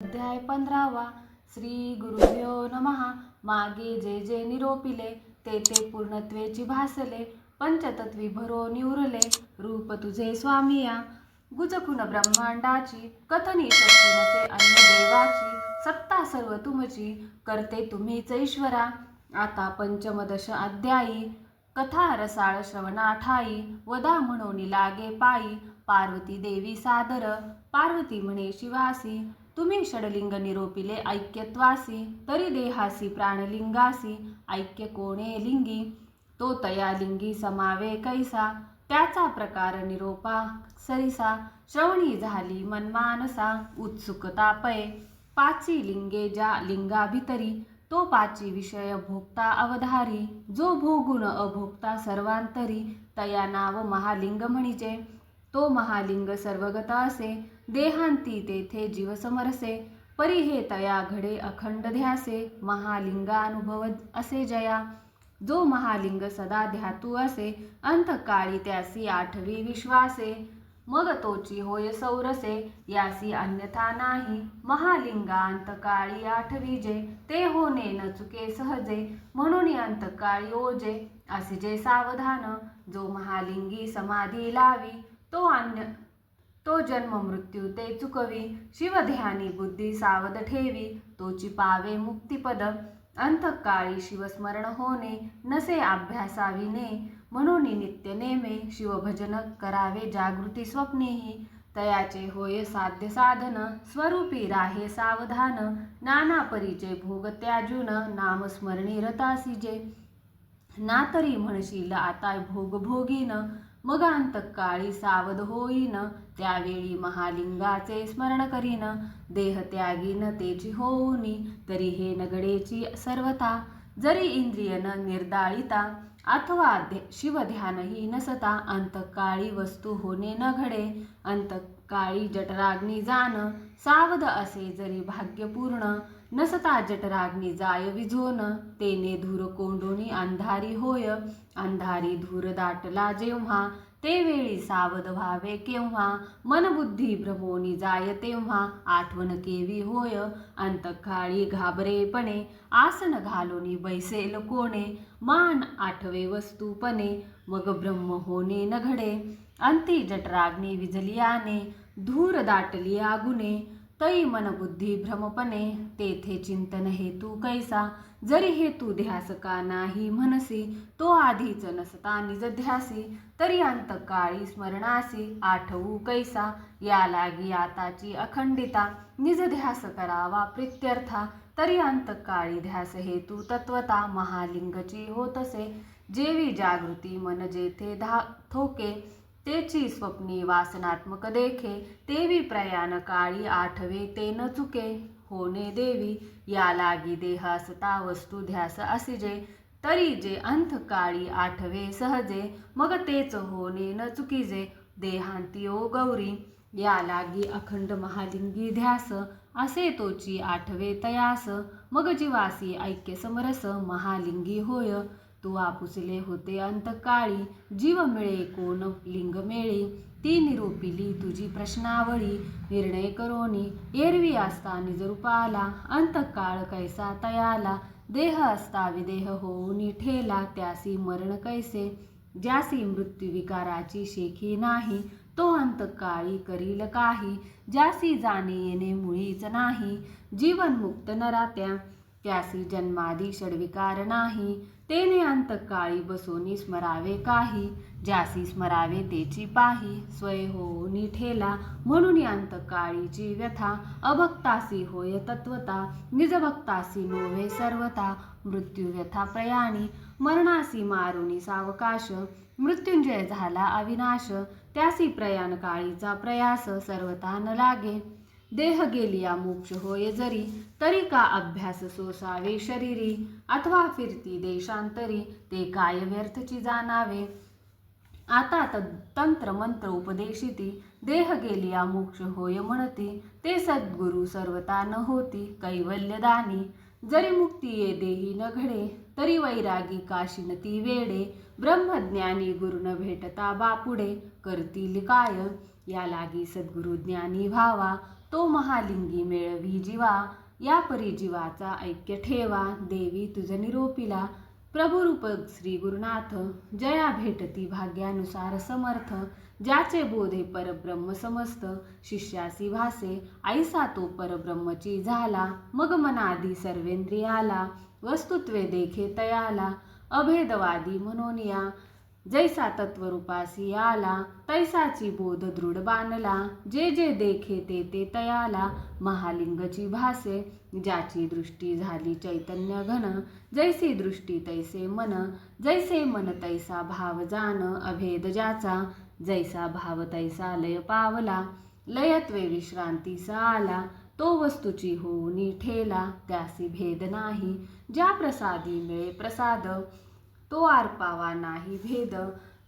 अध्याय पंधरावा. श्री गुरुदेव नमहा मागे जे जे निरोपिले ते ते पूर्णत्वेची भासले पंचतत्वी भरो निवरले. रूप तुझे स्वामिया गुजखुन ब्रह्मांडाची कथनी अन्य देवाची सत्ता सर्व तुमची करते तुम्हीच ईश्वरा. आता पंचमदश अध्यायी कथा रसाळ श्रवणाठाई वदा म्हणून लागे पायी पार्वती देवी सादर पार्वती म्हणे शिवासी. तुम्ही षडलिंग निरोपिले ऐक्यत्वासी तरी देहासी प्राणलिंगासी ऐक्य कोणे लिंगी? तो तया लिंगी समावे कैसा? त्याचा प्रकार निरोपा सरिसा श्रवणी झाली मनमानसा उत्सुकता पय। पाची लिंगे ज्या लिंगाभितरी तो पाची विषय भोगता अवधारी। जो भोगुण अभोगता सर्वांतरी तया नाव महालिंग म्हणजे। तो महालिंग सर्वगत असे। देहांती तेथे जीव समरसे परी हे तया घडे अखंड ध्यासे महालिंगानुभव असे जया. जो महालिंग सदा ध्यातू असे अंतकाळी त्यासी आठवी विश्वासे. मग तोची होय सौरसे यासी अन्यथा नाही. महालिंगा अंतकाळी आठवी जे ते होणे न चुके सहजे. म्हणून अंतकाळी ओजे असे जे सावधान. जो महालिंगी समाधी लावी तो अन्य तो जन्म मृत्यू ते चुकवी. शिवध्यानी बुद्धी सावध ठेवी. तोची पावे मुक्तिपद. अंतकाळी शिवस्मरण होणे नसे अभ्यासाविने म्हणून नित्य नेमे शिवभजन करावे जागृती स्वप्नेही. तयाचे होय साध्य साधन स्वरूपी राहे सावधान. नाना परिचय भोग त्याजून नामस्मरणी रतासी जे ना तरी म्हणशील आता भोग भोगीन मग अंतकाळी सावध होईन. त्यावेळी महालिंगाचे स्मरण करीन. देह त्यागीन तेची होऊनी तरी हे नगडेची सर्वता. जरी इंद्रिय न निर्दाळिता अथवा शिवध्यानही नसता अंतकाळी वस्तू होणे न घडे. काळी जठराग्नी जाण सावध असे जरी भाग्यपूर्ण नसता जठराग्नी जाय विझोन. तेने धूर कोंडोनी अंधारी होय अंधारी धूर दाटला जेव्हा ते वेळी सावध व्हावे केव्हा. मनबुद्धी भ्रमोनी जाय तेव्हा आठवण केवी होय अंतकाळी घाबरेपणे आसन घालोनी बैसेल कोणे. मान आठवे वस्तूपणे मग ब्रह्म होणे न घडे अंती जठराग्नी विझलियाने धूर दाटली आगुने तै मनबुद्धी भ्रमपणे तेथे चिंतन हेतू कैसा जरी हेतू ध्यास का नाही म्हणसी तो आधीच नसता निज ध्यासी तरी अंतकाळी स्मरणासी आठवू कैसा या लागी आताची अखंडिता निज ध्यास करावा प्रित्यर्था तरी अंतकाळी ध्यास हेतू तत्वता महालिंगची होतसे जेवी जागृती मन जेथे धा थोके तेची स्वप्नी वासनात्मक देखे तेवी प्रयाण काळी आठवे ते न चुके होणे देवी या लागी देहासता वस्तू ध्यास असिजे तरी जे अंतकाळी आठवे सहजे मग तेच होणे न चुकीजे देहांती ओ गौरी या लागी अखंड महालिंगी ध्यास असे तोची आठवे तयास मग जीवासी ऐक्य समरस महालिंगी होय तू आपुसले होते अंतकाळी. जीव मिळे कोण लिंग मिळे. ती निरूपिली तुझी प्रश्नावळी. निर्णय करोनी. एरवी असता निजरूपाला. अंतकाळ कैसा तयाला. देह असता विदेह होऊनी ठेला. त्यासी मरण कैसे. ज्यासी मृत्यू विकाराची शेखी नाही. तो अंतकाळी करील काही. ज्यासी जाणे येणे मुळीच नाही. जीवन मुक्त नरात्या त्यासी जन्मादी षडविकार नाही. तेने अंतकाळी बसोनी स्मरावे काही. ज्यासी स्मरावे तेची पाही. स्वय होऊनी ठेला. म्हणून अंतकाळीची व्यथा. अभक्तासी होय तत्वता. निजभक्तासी नोव्हे सर्वता मृत्यू व्यथा प्रयाणी. मरणासी मारुनी सावकाश. मृत्युंजय झाला अविनाश. त्यासी प्रयाण काळीचा प्रयास सर्वता न लागे. देह गेलिया मोक्ष होय जरी तरी का अभ्यास सोसावे शरीरी? अथवा फिरती देशांतरी ते काय व्यर्थची जाणावे? आता तंत्र मंत्र उपदेशिती देह गेलिया मोक्ष होय म्हणती ते सद्गुरु सर्वता न होती कैवल्यदानी. जरी मुक्ती ये देही न घडे तरी वैरागी काशीन ती वेडे. ब्रह्मज्ञानी गुरुन भेटता बापुडे करतील काय? या लागी सद्गुरु ज्ञानी व्हावा तो महालिंगी मेळवी जीवा या परिजीवाचा ऐक्य ठेवा देवी तुझ निरोपिला. प्रभुरूप श्री गुरुनाथ जया भेटती भाग्यानुसार समर्थ. ज्याचे बोधे परब्रह्म समस्त शिष्यासी भासे ऐसा तो परब्रह्मची झाला. मग मनादी सर्वेंद्रियाला वस्तुत्वे देखे तयाला. अभेदवादी म्हणून जैसा तत्वरूपासी आला तैसाची बोध दृढ बांधला जे जे देखे ते ते तयाला. महालिंगची भासे ज्याची दृष्टी झाली चैतन्य घन. जैसी दृष्टी तैसे मन. जैसे मन तैसा भाव जान अभेद ज्याचा. जैसा भाव तैसा लय पावला. लयत्वे विश्रांतीसा आला तो वस्तूची होऊनी ठेला. त्यासी भेद नाही. ज्या प्रसादी मिळे प्रसाद. तो आरपावा नाही भेद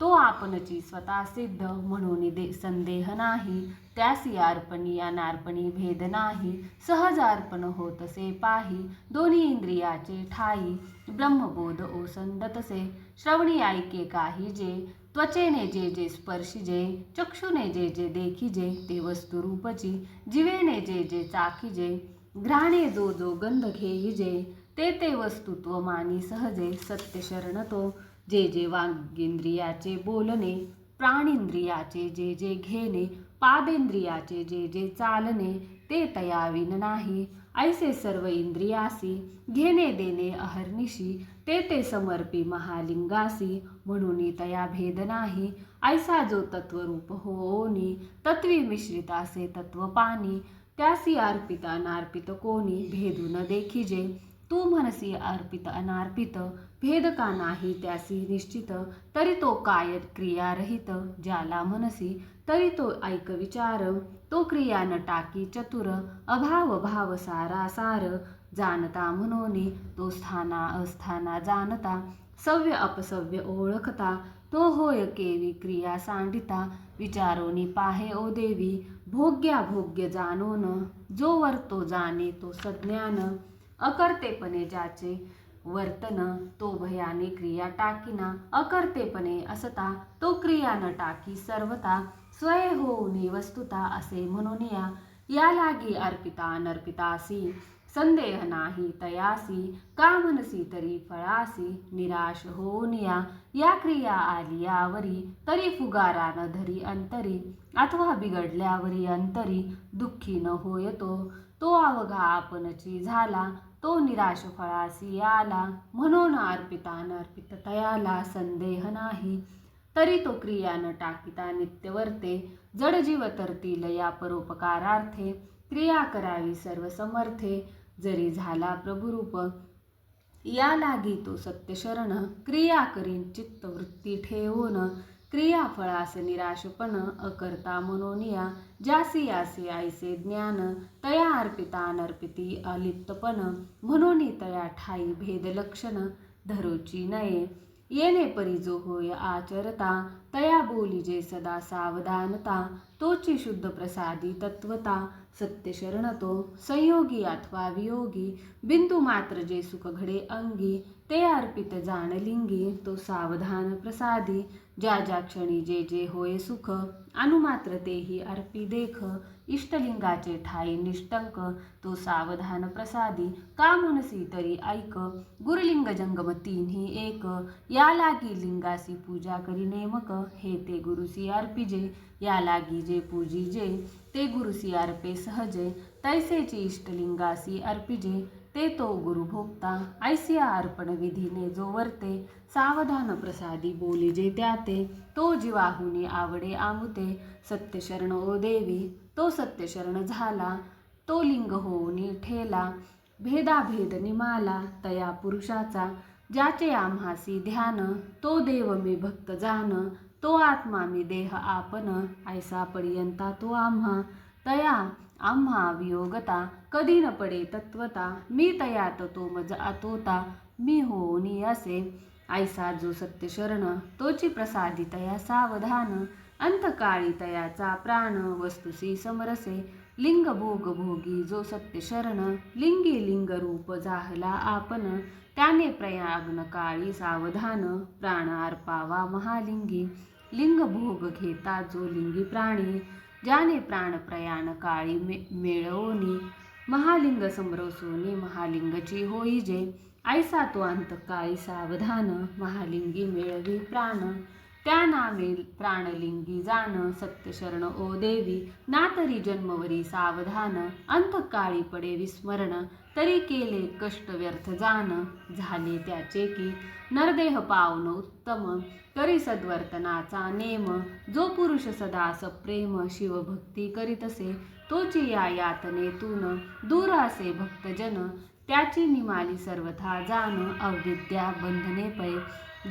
तो आपणची स्वतः सिद्ध म्हणून दे संदेह नाही. त्यासियार्पणी या नार्पणी भेद नाही. सहज अर्पण होतसे पाही दोन्ही इंद्रियाचे ठाई. ब्रह्मबोध ओसंदतसे श्रवणी ऐके काही जे त्वचेने जे जे स्पर्शिजे चक्षुने जे जे देखिजे ते वस्तुरूपची जिवेने जे जे चाखिजे घ्राणे जो जो गंध घेईजे ते ते वस्तुत्व मानी सहजे सत्य शरणतो जे जे वांगेंद्रियाचे बोलणे प्राणेंद्रियाचे जे जे घेणे पादेंद्रियाचे जे जे चालणे ते तयाविन नाही. ऐसे सर्व इंद्रियासी घेणे देणे अहर्निशी ते ते समर्पी महालिंगासी. म्हणून तया भेद नाही. ऐसा जो तत्वरूप होनी तत्वी मिश्रित असे तत्व पाणी त्यासी अर्पित नार्पित कोणी भेदून देखिजे. तू म्हणसी अर्पित अनार्पित भेद का नाही त्यासी निश्चित तरी तो काय क्रियारहित ज्याला म्हणसी तरी तो ऐक विचार तो क्रिया न टाकी चतुर अभाव भाव सारा सार जाणता म्हणून तो स्थाना अस्थाना जाणता सव्य अपसव्य ओळखता तो होय केवी क्रिया सांडिता विचारोनी पाहे ओ देवी भोग्या भोग्य जानोन जो वर्तो जाणे तो सज्ञान अकर्तेपणे ज्याचे वर्तन तो भयाने क्रिया टाकीना अकर्तेपणे असता तो क्रिया न टाकी सर्वता स्वय होऊनी वस्तुता असे म्हणून या लागी अर्पिता अनर्पितासी संदेह नाही तयासी का मनसी तरी फळासी निराश होऊन या या क्रिया आलियावरी तरी फुगारा न धरी अंतरी अथवा बिघडल्यावरी अंतरी दुःखी न होय तो अवघा आपणची झाला तो निराश फळासी आला म्हणून अर्पिता अनर्पित तयाला संदेह नाही. तरी तो क्रिया न टाकिता नित्य वर्ते जडजीव तरतील या परोपकारार्थे क्रिया करावी सर्व समर्थे जरी झाला प्रभुरूप या लागी तो सत्यशरण क्रिया करीन चित्तवृत्ती ठेवून क्रियाफळास निराशपण अकर्ता मनोनिया ज्यासी यासी आईसे ज्ञान तया अर्पिता अनर्पिती अलिप्तपण म्हणून तया ठाई भेद लक्षण धरोची नये. येणे परी जो होय आचरता तया बोलिजे सदा सावधानता तोची शुद्ध प्रसादी तत्वता सत्य संयोगी अथवा वियोगी बिंदू मात्र जे सुख घडे अंगी ते अर्पित जाणलिंगी तो सावधान प्रसादी ज्या ज्या क्षणी जे जे होय सुख अनुमात्र तेही अर्पी देख इष्टलिंगाचे ठाई निष्टंक तो सावधान प्रसादी का मनसी तरी ऐक गुरुलिंग जंगम तिन्ही एक या लागी लिंगासी पूजा करी नेमक हे ते गुरुसी अर्पिजे या लागी जे पूजी जे ते गुरुसी अर्पे सहजे तैसेची इष्टलिंगासी अर्पिजे ते तो गुरु भोगता. ऐसी अर्पण विधीने जो वरते सावधान प्रसादी बोलिजे त्याते तो जीवाहुनी आवडे आमुते. सत्यशरण ओ देवी तो सत्यशरण झाला तो लिंग होऊनी ठेला. भेदाभेद निमाला तया पुरुषाचा ज्याचे आम्हासी ध्यान तो देव मी भक्त जान तो आत्मा मी देह आपण ऐसा पर्यंता तो आम्हा. तया आम्हा वियोगता कधी न पडे तत्वता मी तयात तो मज आतोता मी होनी असे. ऐसा जो सत्य शरण तोची प्रसादी तया सावधान. अंतकाळी तयाचा प्राण वस्तुसी समरसे. लिंग भोग भोगी जो सत्य शरण लिंगी लिंग रूप जाहला आपण त्याने प्रयाग्न काळी सावधान प्राण अर्पावा महालिंगी. लिंग भोग घेता जो लिंगी प्राणी. ज्याने प्राण प्रयाण काळी मे मेळवणी महालिंग समरसोनी महालिंगची होई जे ऐसा तो अंत काळी सावधान महालिंगी मेळवी प्राण. त्या नामे प्राणलिंगी जाण सत्य शरण ओ देवी ना तरी जन्मवरी सावधान अंतकाळी पडे विस्मरण तरी केले कष्ट व्यर्थ जाण झाले त्याचे की नरदेह पावन उत्तम तरी सद्वर्तनाचा नेम जो पुरुष सदा सप्रेम शिवभक्ती करीतसे तोची या यातनेतून दूर असे भक्तजन त्याची निमाली सर्वथा जाण अविद्या बंधने पै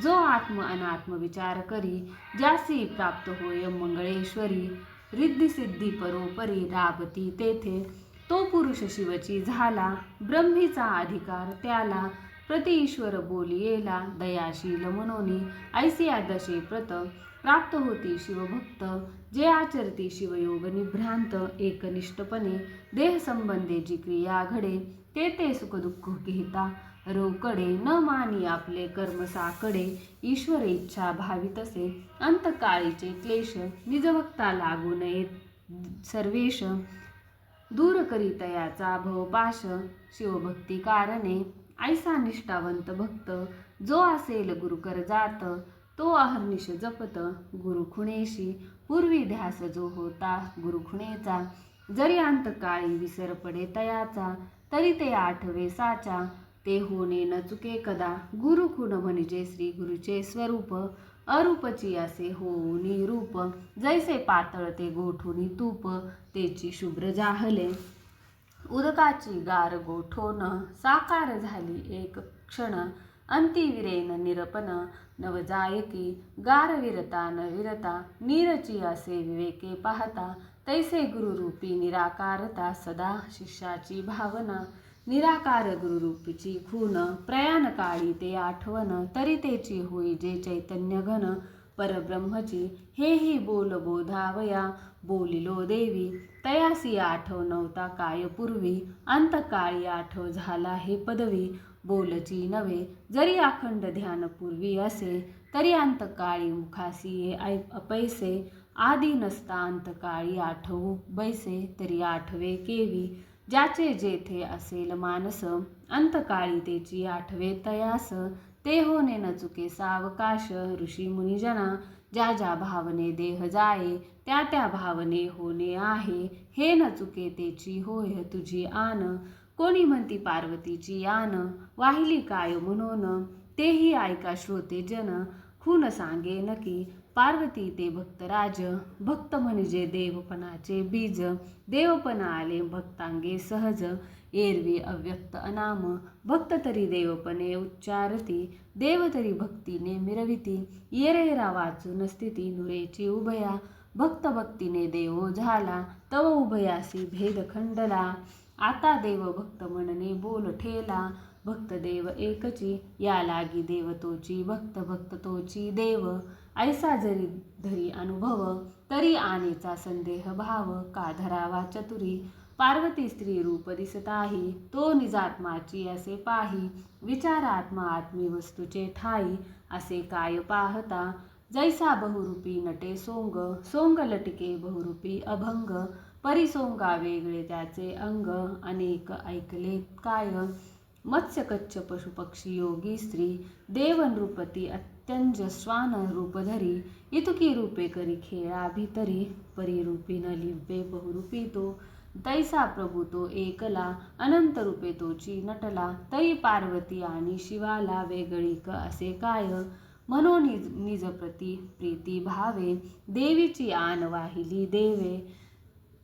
जो आत्म अनात्म विचार करी ज्यासी प्राप्त होय मंगळेश्वरी रिद्धिसिद्धी परोपरी राबती तेथे. तो पुरुष शिवची झाला ब्रह्मीचा अधिकार त्याला. प्रति ईश्वर बोलियेला दयाशील मनोनी ऐसी आदशे प्रत प्राप्त होती शिवभक्त. जे आचरती शिवयोग निभ्रांत एकनिष्ठपणे देह जी क्रिया घडे ते ते सुखदुःख घेता. रोकडे न मानी आपले कर्म साकडे ईश्वर इच्छा भावितसे अंतकाळीचे क्लेश निजभक्ता लागू नयेत. सर्वेश दूर करीतयाचा भवपाश शिवभक्ती कारणे. ऐसा निष्ठावंत भक्त जो असेल गुरुकर जात तो अहर्निश जपत गुरुखुणेशी. पूर्वी ध्यास जो होता गुरुखुणेचा जरी अंतकाळी विसर पडे तयाचा तरी ते आठवे साचा. ते होणे न चुके कदा. गुरुखुण म्हणजे श्री गुरुचे स्वरूप. अरूपची असे होऊनी रूप. जैसे पातळ ते गोठुनी तूप. तेची शुभ्र जाहले. उदकाची गार गोठोन. साकार झाली एक क्षण. अंतिविरेन निरपन. नवजायकी. गार विरता न विरता. नीरची असे विवेके पाहता. तैसे गुरुरूपी निराकारता. सदा शिष्याची भावना. निराकार गुरुरूपची खून प्रयाण काळी ते आठवण तरी तेची होई जे चैतन्य घन परब्रह्मची हेही बोल बोधावया बोलिलो देवी तयासी आठव नव्हता काय पूर्वी अंतकाळी आठव झाला हे पदवी बोलची नव्हे जरी अखंड ध्यान पूर्वी असे तरी अंतकाळी मुखासी अपैसे आदी नसता अंतकाळी आठवू बैसे तरी आठवे केवी ज्याचे जेथे असेल मानस अंतकाळी त्याची आठवे तयास. ते होणे न चुके सावकाश ऋषी मुनिजना ज्या ज्या भावने देह जाये त्या त्या भावने होणे आहे. हे न चुके तेची होय तुझी आन. कोणी म्हणती पार्वतीची आन वाहिली काय म्हणून? तेही ऐका श्रोते जन. खून सांगे नकी पार्वती ते भक्तराज भक्त म्हणजे देवपणाचे बीज देवपणा आले भक्तांगे सहज. एरवी अव्यक्त अनाम भक्त तरी देवपणे उच्चारती देव तरी भक्तीने मिरविती. येरेरा वाचून स्थिती नुरेची उभया भक्त भक्तीने देवो झाला तव उभयासी भेद खंडला. आता देव भक्त म्हणणे बोल ठेला भक्त देव एकची या लागी देव तोची भक्त भक्त तोची देव. ऐसा जरी धरी अनुभव तरी आनेचा संदेह भाव. का धरावा चतुरी? पार्वती स्त्री रूप दिसताही तो निजात्माची असे पाही. विचारात्मा आत्मी वस्तूचे ठाई. असे काय पाहता? जैसा बहुरूपी नटे सोंग सोंग लटके बहुरूपी अभंग. परिसोंगा वेगळे त्याचे अंग. अनेक ऐकले काय? मत्स्य कच्छ पशुपक्षी योगी स्त्री. देव नृपती अत्यंज श्वान रूप धरी इतकी रूपे करी खेळा भीतरी परिरूपी न लिंपे बहुरूपी तो तैसा प्रभू तो एकला अनंत रूपे तोची नटला तई पार्वती आणि शिवाला वेगळीक असे काय? म्हणून निज निजप्रती प्रीती भावे देवीची आन वाहिली देवे.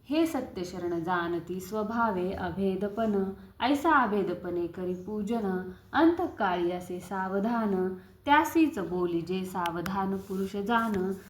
हे सत्य शरण जाणती स्वभावे अभेदपन ऐसा अभेदपणे करी पूजन अंतकाळी असे सावधान त्यासीच बोली जे सावधान पुरुष जाण.